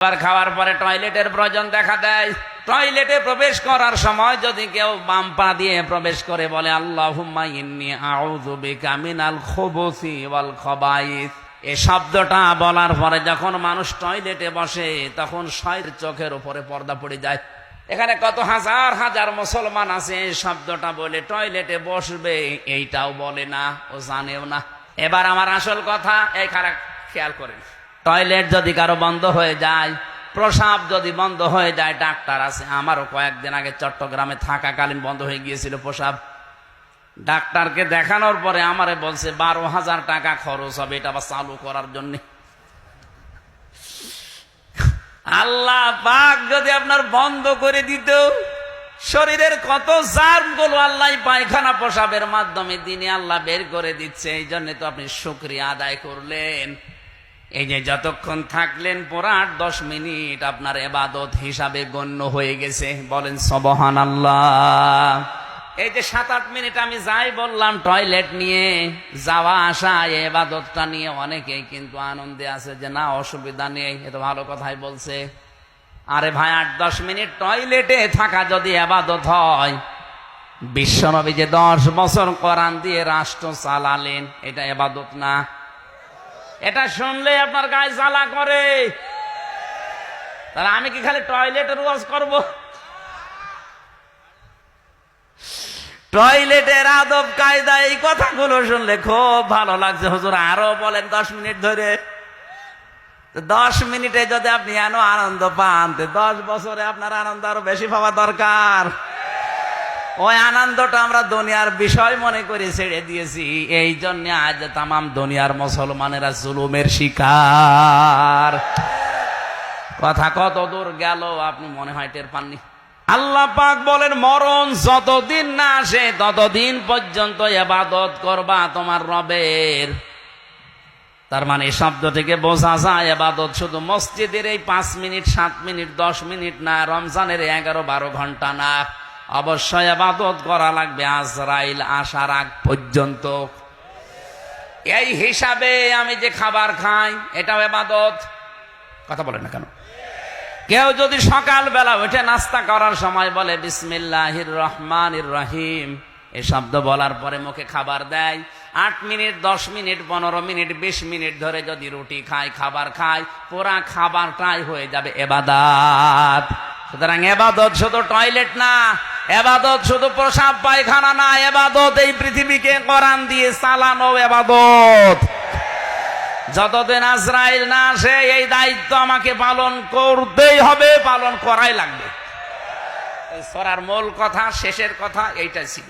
খাবার খাওয়ার পরে টয়লেটের প্রয়োজন দেখা দেয়। টয়লেটে প্রবেশ করার সময় যদি কেউ বাম পা দিয়ে প্রবেশ করে বলে আল্লাহ এই শব্দটা বলার পরে যখন মানুষ টয়লেটে বসে, তখন শয়ের চোখের উপরে পর্দা পড়ে যায়। এখানে কত হাজার হাজার মুসলমান আছে, এই শব্দটা বলে টয়লেটে বসবে, এইটাও বলে না ও জানেও না। এবার আমার আসল কথা, এই খারাপ খেয়াল করেন। টয়লেট যদি কারও বন্ধ হয়ে যায়, প্রসাব যদি বন্ধ হয়ে যায়, ডাক্তার আছে। আমারও কয়েকদিন আগে চট্টগ্রামে থাকাকালীন বন্ধ হয়ে গিয়েছিল প্রসাব। ডাক্তারকে দেখানোর পরে আমারে বলছে, বারো হাজার টাকা খরচ হবে, এটা আবার চালু করার জন্য। আল্লাহ পাক যদি আপনার বন্ধ করে দিত, শরীরের কত জার্মগুলো আল্লাহ পায়খানা প্রসাবের মাধ্যমে দিনে আল্লাহ বের করে দিচ্ছে, এই জন্য তো আপনি শুক্রিয়া আদায় করলেন। এই যে যতক্ষণ থাকলেন পুরো আট দশ মিনিট আপনার এবাদত হিসাবে গণ্য হয়ে গেছে। বলেন সবহান আল্লাহ এই যে সাত আট মিনিট আমি যাই বললাম টয়লেট নিয়ে, যাওয়া আসা এবাদতটা নিয়ে অনেকেই কিন্তু আনন্দে আছে যে না, অসুবিধা নেই, এ তো ভালো কথাই বলছে। আরে ভাই, আট দশ মিনিট টয়লেটে থাকা যদি আবাদত হয়, বিশ্বনবী যে দশ বছর কোরআন দিয়ে রাষ্ট্র চালালেন, এটা এবাদত না। এটা শুনলে আপনার গায়ে জ্বালা করে। তাহলে আমি কি খালি টয়লেটের ওয়াজ করব? টয়লেটের আদব, কায়দা, এই কথাগুলো শুনলে খুব ভালো লাগছে। হুজুর আরও বলেন দশ মিনিট ধরে। দশ মিনিটে যদি আপনি এন আনন্দ পান দশ বছরে আপনার আনন্দ আরও বেশি পাওয়া দরকার। ওই আনন্দটা আমরা দুনিয়ার বিষয় মনে করে ছেড়ে দিয়েছি। এই জন্য আজ তামাম দুনিয়ার মুসলমানেরা জুলুমের শিকার। কথা কত দূর গেল, আপনি মনে হয় টের পাননি। আল্লাহ পাক বলেন, মরণ যতদিন না আসে, ততদিন পর্যন্ত এবাদত করবা তোমার রবের। তার মানে এই শব্দ থেকে বোঝা যায়, এবাদত শুধু মসজিদের এই পাঁচ মিনিট, সাত মিনিট, দশ মিনিট না, রমজানের এগারো বারো ঘণ্টা না। অবশ্যই এবাদত করা লাগবে আজরাইল আসার আগ পর্যন্ত। এই হিসাবে আমি যে খাবার খাই, এটাও এবাদত কথা বলেন না কেন? কেউ যদি সকালবেলা উঠে নাস্তা করার সময় বলে, বিসমিল্লাহির রহমানির রহিম এ শব্দ বলার পরে মুখে খাবার দেয়। আট মিনিট, দশ মিনিট, পনেরো মিনিট, বিশ মিনিট ধরে যদি রুটি খায়, খাবার খায়, পুরা খাবারটাই হয়ে যাবে এবাদাত। সুতরাং এবাদত শুধু টয়লেট না এবাদত শুধু প্রসাব পায়খানা না, এবাদত এই পৃথিবীকে করান দিয়ে চালানো এবাদত। যতদিন আজরাইল না আসে, এই দায়িত্ব আমাকে পালন করতেই হবে, পালন করাই লাগবে। সরার মূল কথা, শেষের কথা, এইটাই ছিল।